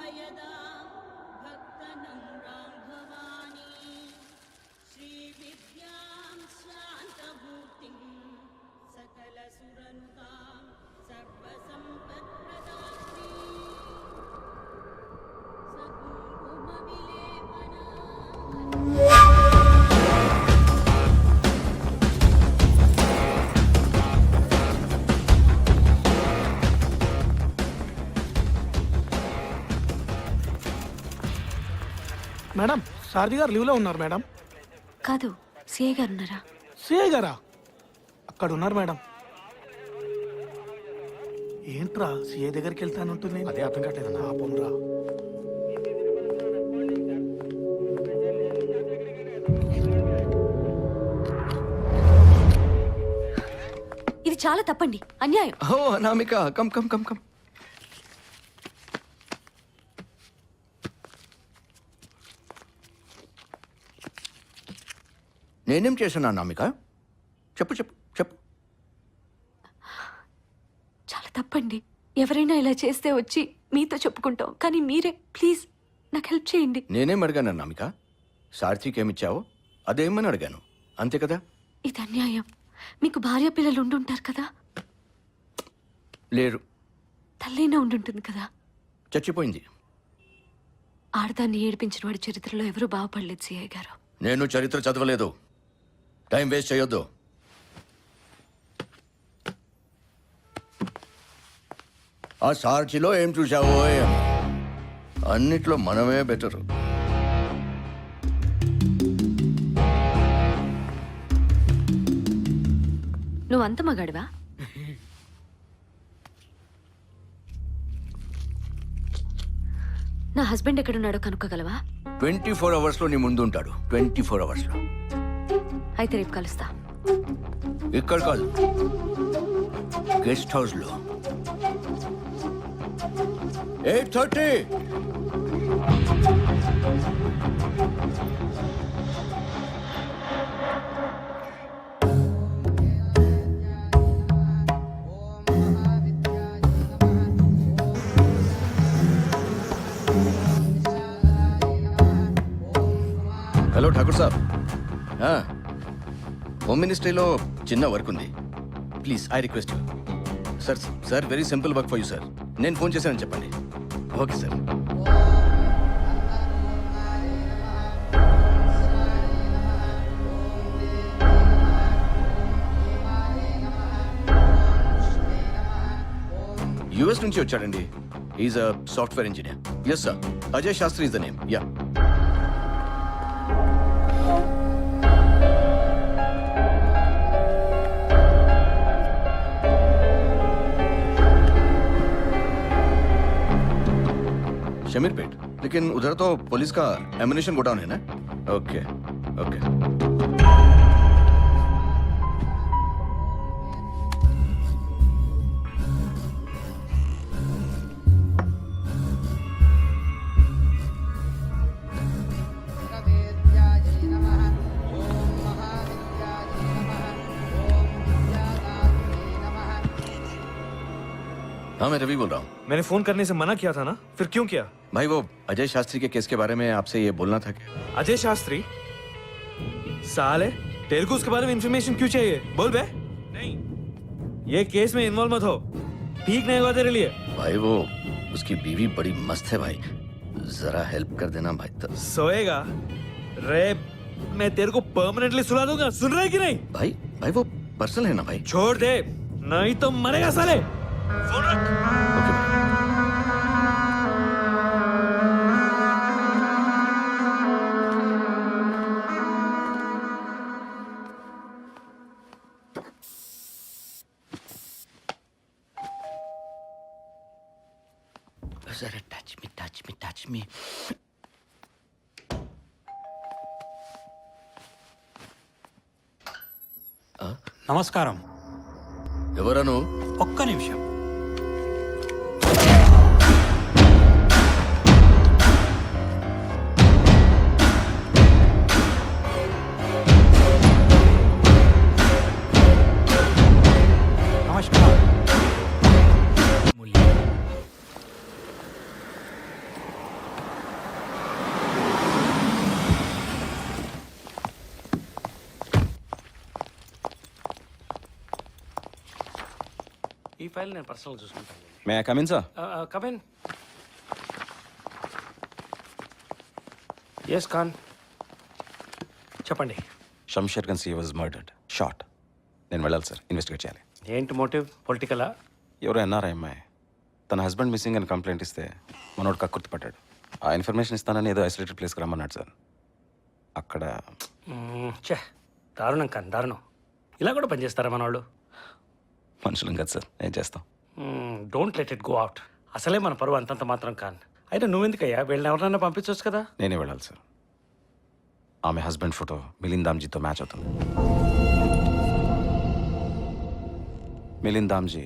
ಭಯದ సారథి గారు లీవ్లో ఉన్నారు మేడం. కాదు సిఐ గారు ఉన్నారా? సిఐ గారా? అక్కడ ఉన్నారు మేడం. ఏంట్రా సిఐ దగ్గరికి వెళ్తానంటుంది అదే అర్థం కావట్లేదు పాపం రా ఇది చాలా తప్పండి. అన్యాయం. ఓ Anamika come come come come. నేనేం చేశాను అనామిక చెప్పు చెప్పు చెప్పు. చాలా తప్పండి. ఎవరైనా ఇలా చేస్తే వచ్చి మీతో చెప్పుకుంటాం. కానీ మీరే ప్లీజ్ నాకు హెల్ప్ చేయండి. నేనేం అడిగాను అనామిక సార్థికి ఏమిచ్చావో అదేమని అడిగాను? అంతే కదా? ఇది అన్యాయం. మీకు భార్య పిల్లలు ఉండుంటారు కదా? లేరు. తల్లైనా ఉండుంటుంది కదా? చచ్చిపోయింది. ఆడదాన్ని ఏడిపించిన వాడి చరిత్రలో ఎవరూ బాగుపడలేదు సిఐ గారు. నేను చరిత్ర చదవలేదు. టైం వేస్ట్ చేయొద్దు. ఆ సార్చిలో ఏం చూసావో అన్నిట్లో మనమే బెటరు నువ్వు అంత మగాడివా? నా హస్బెండ్ ఎక్కడున్నాడో కనుక్కోగలవా? ట్వంటీ ఫోర్ అవర్స్లో నీ ముందు ఉంటాడు ట్వంటీ ఫోర్ అవర్స్లో. అయితే రేపు కలుస్తా. ఇక్కడ కాదు. గెస్ట్ హౌస్లో eight thirty. Hello Thakur sahab. Home మినిస్ట్రీలో చిన్న వర్క్ ఉంది. Please I request you sir sir very simple work for you sir నేను ఫోన్ చేశానని చెప్పండి. ఓకే సార్ యుఎస్ నుంచి వచ్చాడండి. Is a software engineer yes sir Ajay Shastri is the name ya Shamir पेट लेकिन उधर तो पुलिस का एमिनेशन गोडाउन है ना? Okay okay. हाँ मैं रवि बोल रहा हूँ। मैंने फ़ोन करने से मना किया था ना? फिर क्यों किया? भाई वो अजय शास्त्री के केस के बारे में आपसे ये बोलना था कि अजय शास्त्री? साल है तेरे को उसके बारे में इंफॉर्मेशन क्यों चाहिए? बोल बे। नहीं। ये केस में इन्वॉल्व मत हो। ठीक नहीं होगा तेरे लिए। भाई वो उसकी बीवी बड़ी मस्त है भाई। जरा हेल्प कर देना भाई तो। सोएगा। रे मैं तेरे को परमानेंटली सुला दूँगा। सुन रहे कि नहीं? भाई भाई वो पर्सनल है ना भाई? छोड़ दे नहीं तो मरेगा साले। फ़ोन रख। ओके సరే touch me touch me touch me నమస్కారం. ఎవరను? ఒక్క నిమిషం. ఫైల్ నేను పర్సనల్ చూసుకుంటాను may I come in sir come in yes Khan చెప్పండి. Shamsher Khan she was murdered short నేను వెళ్ళాలి సార్ ఇన్వెస్టిగేట్ చేయాలి. ఏంటి మోటివ్ పొలిటికలా ఎవరో ఎన్ఆర్ఐ అమ్మాయి. తన హస్బెండ్ మిస్సింగ్ అని కంప్లైంట్ ఇస్తే మనోడు కక్కుర్తి పడ్డాడు ఆ ఇన్ఫర్మేషన్ ఇస్తానని ఏదో ఐసోలేటెడ్ ప్లేస్కి రమ్మన్నాడు సార్ అక్కడ చే దారుణం ఖాన్ దారుణం. ఇలా కూడా పనిచేస్తారా మన వాళ్ళు మనుషులం కదా సార్. ఏం చేస్తాం? Don't let it go out అసలే మన పరువు అంతంత మాత్రం ఖాన్ అయితే నువ్వెందుకయ్యా? వీళ్ళని ఎవరినైనా పంపించవచ్చు కదా? నేనే వెళ్ళాలి సార్. ఆమె హస్బెండ్ ఫోటో మిలింద్ దామ్జీతో మ్యాచ్ అవుతుంది. Milind Damji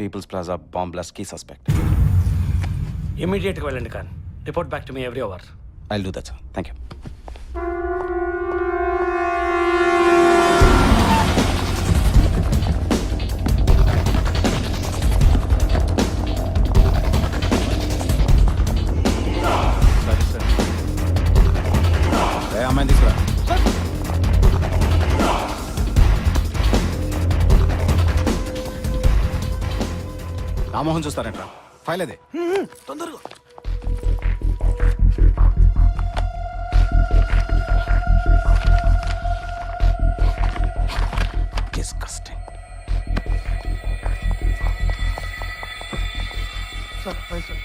peoples plaza bomb blast key suspect ఇమీడియట్గా వెళ్ళండి Khan report back to me every hour I do that sir thank you Rammohan చూస్తారంట్రా. File అదే. తొందరగా. Disgusting sir fine sir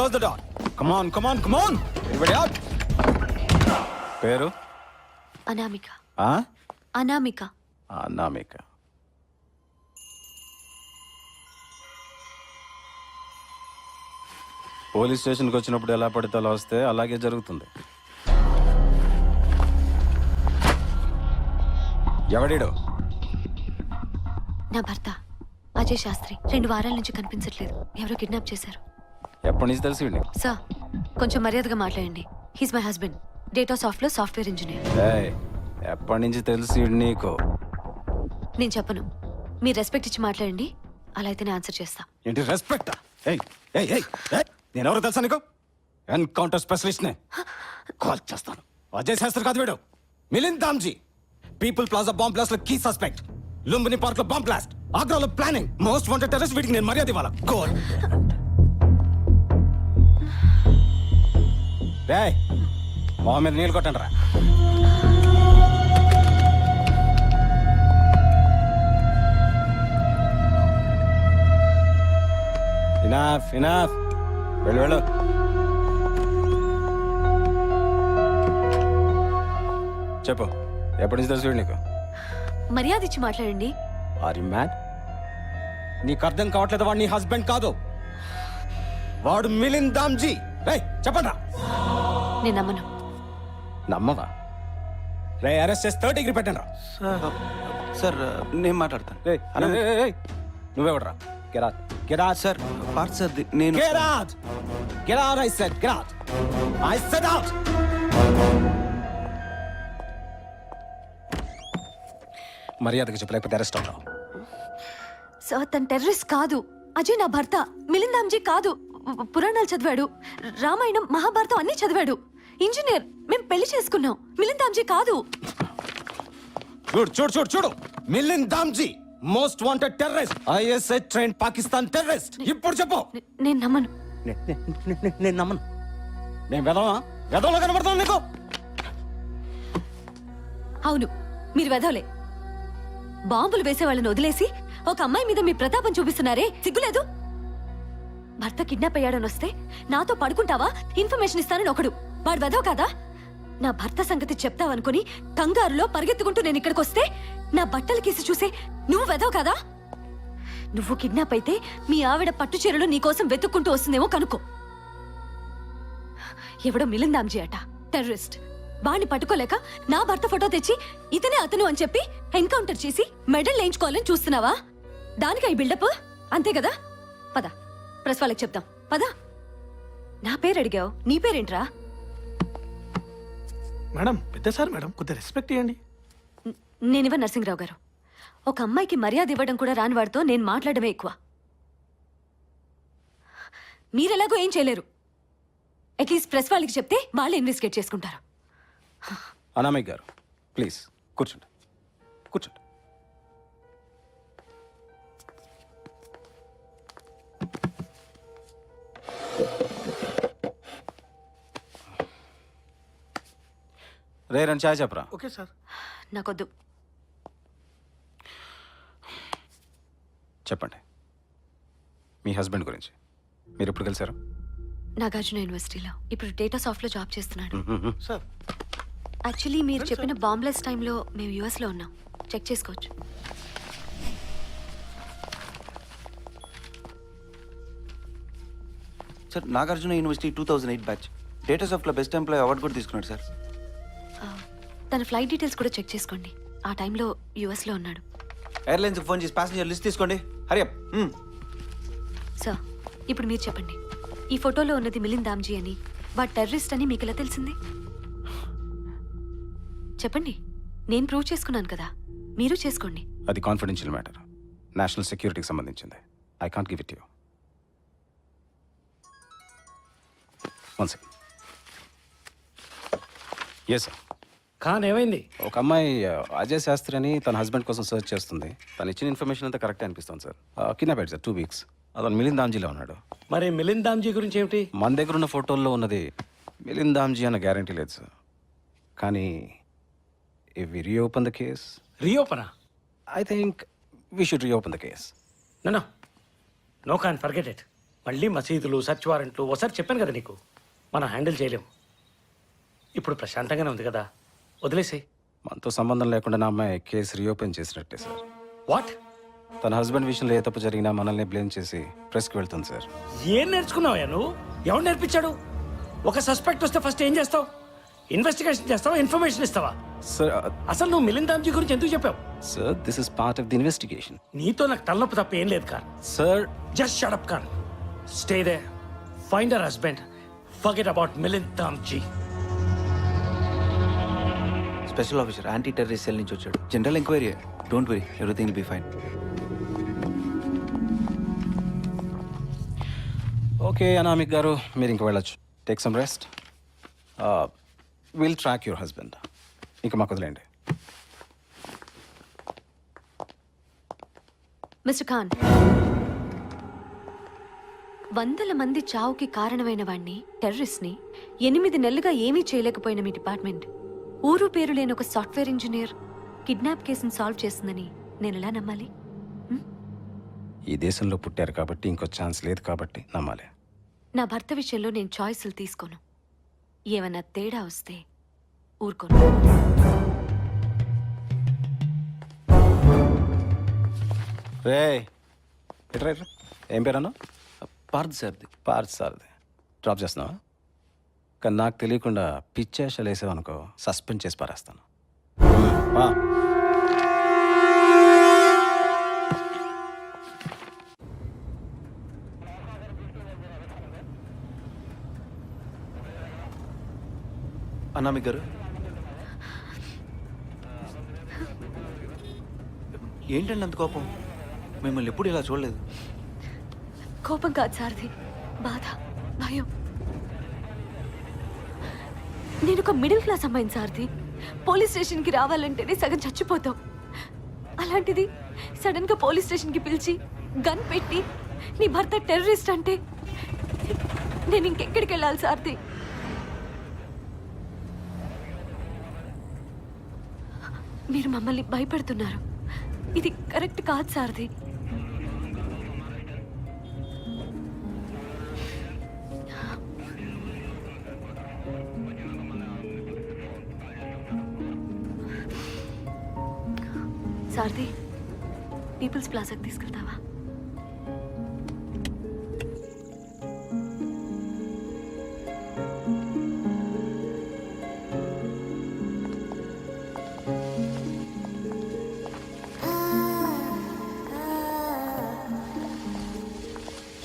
Come on, come on, come on. Everybody out. పేరు? అనామిక. ఆ? Anamika. Anamika. Police స్టేషన్కి వచ్చినప్పుడు ఎలా పడితే అలా వస్తే అలాగే జరుగుతుంది. ఎవడీడు? నా భర్త. అజయ్ శాస్త్రి. రెండు వారాల నుంచి కనిపించట్లేదు. ఎవరో కిడ్నాప్ చేశారు. ఎప్పటి నుంచి తెలిసి వీడిని? సార్ కొంచెం మర్యాదగా మాట్లాడండి. హీస్ మై హస్బెండ్ డేటా సాఫ్ట్లో సాఫ్ట్వేర్ ఇంజనీర్ ఏయ్ ఎప్పటి నుంచి తెలిసి వీడు నీకు? నేను చెప్పను. మీరు రెస్పెక్ట్ ఇచ్చి మాట్లాడండి. అలా అయితే నేను ఆన్సర్ చేస్తా. ఏంటి రెస్పెక్ట్ నేను ఎవరో తెలుసా నీకు? ఎన్కౌంటర్ స్పెషలిస్ట్ నే. కాల్ చేస్తాను. అజయ్ శాస్త్రి కాదు వీడు. Milind Damji people plaza bomb బ్లాస్ట్లో key suspect Lumbini పార్క్లో బాంబ్ బ్లాస్ట్ ఆగ్రాలో ప్లానింగ్ మోస్ట్ వాంటెడ్ టెర్రరిస్ట్ వీడికి నేను మర్యాద ఇవ్వాలా? గోల్ రేయ్ మా మీద నీళ్ళు కొట్టండి రా ఇనాఫ్ ఇనాఫ్ వెళ్ళు వెళ్ళు. చెప్పు ఎప్పటి నుంచి తెలుసు నీకు? మర్యాద ఇచ్చి మాట్లాడండి. ఆర్ యు మ్యాడ్ నీకు అర్థం కావట్లేదు వాడు నీ హస్బెండ్ కాదు. వాడు మిలిన్ దామ్జీ రే చెప్పండి నేను నమ్మను. నమ్మవా? రే అరెస్ట్ చేసి థర్డ్ డిగ్రీ పెట్టండి రా సార్ నేను మాట్లాడతాను. రేయ్. నువ్వెవడరా? Get out get out sir part sir the- నేను out, I said. Get out. I said out. మర్యాదగా చెప్పు లేకపోతే అరెస్ట్ అవుతావు. సార్ తన టెర్రరిస్ట్ కాదు. అజయ్ నా భర్త. మిలిందాంజీ కాదు. పురాణాలు చదివాడు. రామాయణం మహాభారతం అన్ని చదివాడు. ఇంజనీర్ మేము పెళ్ళి చేసుకున్నాం. మిలిందాంజీ కాదు. చూడు చూడు చూడు చూడు. Milind Damji most wanted terrorist ISI train Pakistan terrorist. ఇప్పుడు చెప్పు. నే- నేను నమ్మను. నే- నే- నే- నే- నేను నమ్మను. నేను వెదవా? వెదవలో కనబడతాను నీకు. అవును మీరు వెదవలే. బాంబులు వేసే వాళ్ళని వదిలేసి ఒక అమ్మాయి మీద మీ ప్రతాపం చూపిస్తున్నారే సిగ్గులేదు? భర్త కిడ్నాప్ అయ్యాడని వస్తే నాతో పడుకుంటావా? ఇన్ఫర్మేషన్ ఇస్తానని ఒకడు. వాడు వెదవ కదా? నా భర్త సంగతి చెప్తావనుకుని కంగారులో పరిగెత్తుకుంటూ నేను ఇక్కడికి వస్తే నా బట్టలు కేసి చూసే నువ్వు వెదవ కదా? నువ్వు కిడ్నాప్ అయితే మీ ఆవిడ పట్టు చీరలు నీకోసం వెతుక్కుంటూ వస్తుందేమో కనుక్కో. ఎవడో మిలిందాంజీ అట టెర్రరిస్ట్. వాణ్ణి పట్టుకోలేక నా భర్త ఫోటో తెచ్చి ఇతనే అతను అని చెప్పి ఎన్కౌంటర్ చేసి మెడల్ వేయించుకోవాలని చూస్తున్నావా? దానికి ఈ బిల్డప్? అంతే కదా? పద ప్రెస్ వాళ్ళకి చెప్దాం. పద. నా పేరు అడిగావు నీ పేరేంట్రా? మేడం పెద్ద సార్ మేడం కొద్దిగా రెస్పెక్ట్ ఇవ్వండి నేనివ్వ నరసింహరావు గారు. ఒక అమ్మాయికి మర్యాద ఇవ్వడం కూడా రాని వాడితో నేను మాట్లాడమే ఎక్కువ. మీరెలాగో ఏం చేయలేరు. అట్లీస్ట్ ప్రెస్ వాళ్ళకి చెప్తే వాళ్ళు ఇన్వెస్టిగేట్ చేసుకుంటారు. అనామిక్ గారు ప్లీజ్ కూర్చోండి. రే రెండు చాయ్ చెప్పరా? Okay sir. నాకొద్దు. చెప్పండి. మీ హస్బెండ్ గురించి. మీరు ఎప్పుడు కలిసారు? నాగార్జున యూనివర్సిటీలో. ఇప్పుడు డేటా సాఫ్ట్లో జాబ్ చేస్తున్నాడు. సార్. యాక్చువల్లీ మీరు చెప్పిన బాంబ్లెస్ టైంలో మేము యూఎస్లో ఉన్నాం. చెక్ చేసుకోవచ్చు. Sir Nagarjuna university two thousand eight batch. Data సాఫ్ట్లో best employee award కూడా తీసుకున్నాడు సార్. తన ఫ్లైట్ డీటెయిల్స్ కూడా చెక్ చేసుకోండి. ఆ టైంలో యూఎస్లో ఉన్నాడు. ఎయిర్లైన్స్కి ఫోన్ చేసి ప్యాసింజర్ లిస్ట్ తీసుకోండి. హరి అప్ సార్ ఇప్పుడు మీరు చెప్పండి. ఈ ఫోటోలో ఉన్నది మిలింద్ దామ్జీ అని వాడు టెర్రరిస్ట్ అని మీకు ఎలా తెలిసింది? చెప్పండి. నేను ప్రూవ్ చేసుకున్నాను కదా. మీరు చేసుకోండి. అది కాన్ఫిడెన్షియల్ మ్యాటర్ నేషనల్ సెక్యూరిటీకి సంబంధించింది. I can't give it you one second yes sir Khan ఏమైంది? ఒక అమ్మాయి అజయ్ శాస్త్రి అని తన హస్బెండ్ కోసం సర్చ్ చేస్తుంది. తను ఇచ్చిన ఇన్ఫర్మేషన్ అంతా కరెక్టే అనిపిస్తుంది సార్. కింద సార్ టూ వీక్స్. అతను మిలింద్ దామ్జీలో ఉన్నాడు. మరి మిలింద్ దామ్జీ గురించి ఏమిటి? మన దగ్గర ఉన్న ఫోటోల్లో ఉన్నది మిలింద్ దామ్జీ అన్న గ్యారంటీ లేదు సార్. కానీ if we reopen the case రీఓపనా? I think we should reopen the case no no can forget it మళ్ళీ మసీదులు సర్చ్ వారెంట్లు ఒకసారి చెప్పాను కదా నీకు. మనం హ్యాండిల్ చేయలేం. ఇప్పుడు ప్రశాంతంగానే ఉంది కదా. వదిలేసేయ్. మనతో సంబంధం లేకుండా నా అమ్మాయి కేసు రీఓపెన్ చేసినట్టే సార్. వాట్? తన హస్బెండ్ విషయంలో ఏ తప్పు జరిగినా మనల్ని బ్లేమ్ చేసి ప్రెస్కి వెళ్తుంది సార్. ఏం నేర్చుకున్నావా నువ్వు? ఎవడు నేర్పించాడు? ఒక సస్పెక్ట్ వస్తే ఫస్ట్ ఏం చేస్తావు? ఇన్వెస్టిగేషన్ చేస్తావా? ఇన్ఫర్మేషన్ ఇస్తావా? సార్ అసలు నువ్వు మిలింద్ దామ్జీ గురించి ఎందుకు చెప్పావు? Sir this is part of the investigation. నీతో నాకు తలనొప్పి తప్ప ఏం లేదు car. Sir. Just shut up car. Stay they find husband forget about Milind Damji special officer anti terrorist cell నుంచి వచ్చాడు. General enquiry don't worry everything be fine okay Anamika గారు మీరు ఇంక వెళ్ళొచ్చు. Take some rest will track your husband ఇంకా మాకు వదిలేండి mister Khan వందల మంది చావుకి కారణమైన వాణ్ణి టెర్రరిస్ట్ని ఎనిమిది నెలలుగా ఏమీ చేయలేకపోయిన మీ డిపార్ట్మెంట్ ఊరు పేరు లేని ఒక సాఫ్ట్వేర్ ఇంజనీర్ కిడ్నాప్ కేసును సాల్వ్ చేస్తుందని నేను ఎలా నమ్మాలి? ఈ దేశంలో పుట్టారు కాబట్టి ఇంకో ఛాన్స్ లేదు కాబట్టి నమ్మాలి. నా భర్త విషయంలో నేను చాయిస్లు తీసుకోను. ఏమన్నా తేడా వస్తే ఊరుకోను. రే ఎట్రా ఎట్రా ఏం పేరు అన్నా? పార్ద్ సార్ది. పార్త్ సార్ది. డ్రాప్ చేస్తున్నావా? కానీ నాకు తెలియకుండా పిచ్చేషాలు వేసావనుకో సస్పెండ్ చేసి పారేస్తాను. ఆ. అనామిక్ గారు? ఏంటండి అంత కోపం? మిమ్మల్ని ఎప్పుడు ఇలా చూడలేదు. కోపం కాదు సార్ది బాధ భయం. నేను ఒక మిడిల్ క్లాస్ అమ్మాయిని సార్ది పోలీస్ స్టేషన్కి రావాలంటేనే సగం చచ్చిపోతాం. అలాంటిది సడన్గా పోలీస్ స్టేషన్కి పిలిచి గన్ పెట్టి నీ భర్త టెర్రరిస్ట్ అంటే నేను ఇంకెక్కడికి వెళ్ళాలి సార్ది మీరు మమ్మల్ని భయపెడుతున్నారు. ఇది కరెక్ట్ కాదు సార్ది పీపుల్స్ ప్లాజాకి తీసుకెళ్తావా?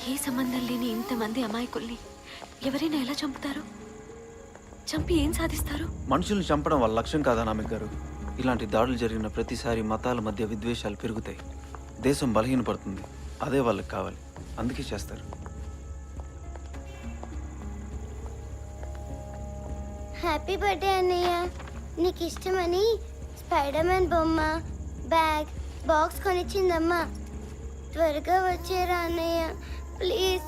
ఏ సంబంధం లేని ఇంతమంది అమాయకుల్ని ఎవరైనా ఎలా చంపుతారు? చంపి ఏం సాధిస్తారు? మనుషుల్ని చంపడం వాళ్ళ లక్ష్యం కాదా నామిక్ గారు? ఇలాంటి దాడులు జరిగిన ప్రతిసారి మతాల మధ్య విద్వేషాలు పెరుగుతాయి. దేశం బలహీనపడుతుంది. అదే వాళ్ళకి కావాలి. అందుకే చేస్తారు. హ్యాపీ బర్త్డే అన్నయ్య. నీకు ఇష్టమని స్పైడర్ మ్యాన్ బొమ్మ బ్యాగ్ బాక్స్ కొనిచ్చిందమ్మా. త్వరగా వచ్చేరా అన్నయ్య. ప్లీజ్.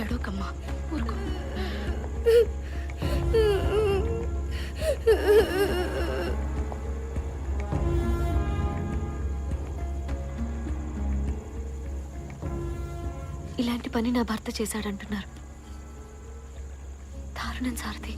ఎడోకమ్మా ఊరుకో. ఇలాంటి పని నా భర్త చేశాడంటున్నారు. దారుణం సారథి.